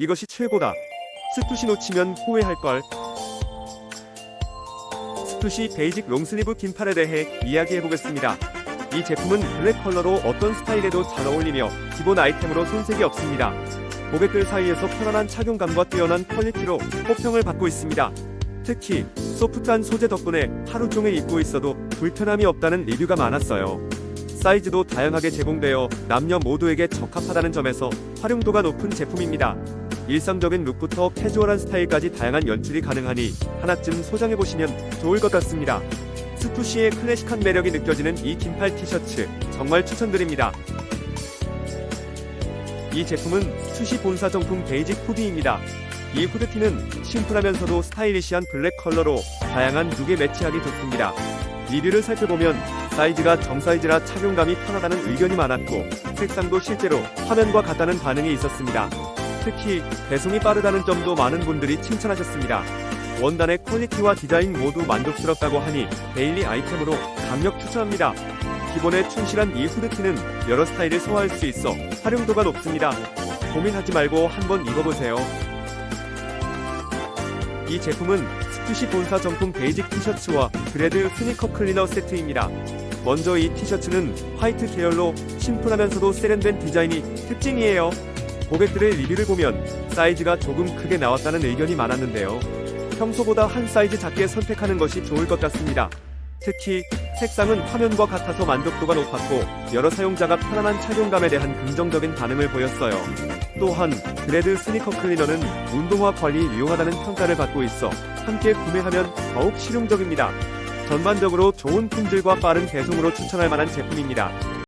이것이 최고다. 스투시 놓치면 후회할걸. 스투시 베이직 롱슬리브 긴팔에 대해 이야기해보겠습니다. 이 제품은 블랙 컬러로 어떤 스타일에도 잘 어울리며 기본 아이템으로 손색이 없습니다. 고객들 사이에서 편안한 착용감과 뛰어난 퀄리티로 호평을 받고 있습니다. 특히 소프트한 소재 덕분에 하루 종일 입고 있어도 불편함이 없다는 리뷰가 많았어요. 사이즈도 다양하게 제공되어 남녀 모두에게 적합하다는 점에서 활용도가 높은 제품입니다. 일상적인 룩부터 캐주얼한 스타일까지 다양한 연출이 가능하니 하나쯤 소장해보시면 좋을 것 같습니다. 스투시의 클래식한 매력이 느껴지는 이 긴팔 티셔츠 정말 추천드립니다. 이 제품은 스투시 본사 정품 베이직 후디입니다. 이 후드티는 심플하면서도 스타일리시한 블랙 컬러로 다양한 룩에 매치하기 좋습니다. 리뷰를 살펴보면 사이즈가 정사이즈라 착용감이 편하다는 의견이 많았고 색상도 실제로 화면과 같다는 반응이 있었습니다. 특히 배송이 빠르다는 점도 많은 분들이 칭찬하셨습니다. 원단의 퀄리티와 디자인 모두 만족스럽다고 하니 데일리 아이템으로 강력 추천합니다. 기본에 충실한 이 후드티는 여러 스타일을 소화할 수 있어 활용도가 높습니다. 고민하지 말고 한번 입어보세요. 이 제품은 스투시 본사 정품 베이직 티셔츠와 브레드 스니커 클리너 세트입니다. 먼저 이 티셔츠는 화이트 계열로 심플하면서도 세련된 디자인이 특징이에요. 고객들의 리뷰를 보면 사이즈가 조금 크게 나왔다는 의견이 많았는데요. 평소보다 한 사이즈 작게 선택하는 것이 좋을 것 같습니다. 특히 색상은 화면과 같아서 만족도가 높았고 여러 사용자가 편안한 착용감에 대한 긍정적인 반응을 보였어요. 또한 브레드 스니커 클리너는 운동화 관리에 유용하다는 평가를 받고 있어 함께 구매하면 더욱 실용적입니다. 전반적으로 좋은 품질과 빠른 배송으로 추천할 만한 제품입니다.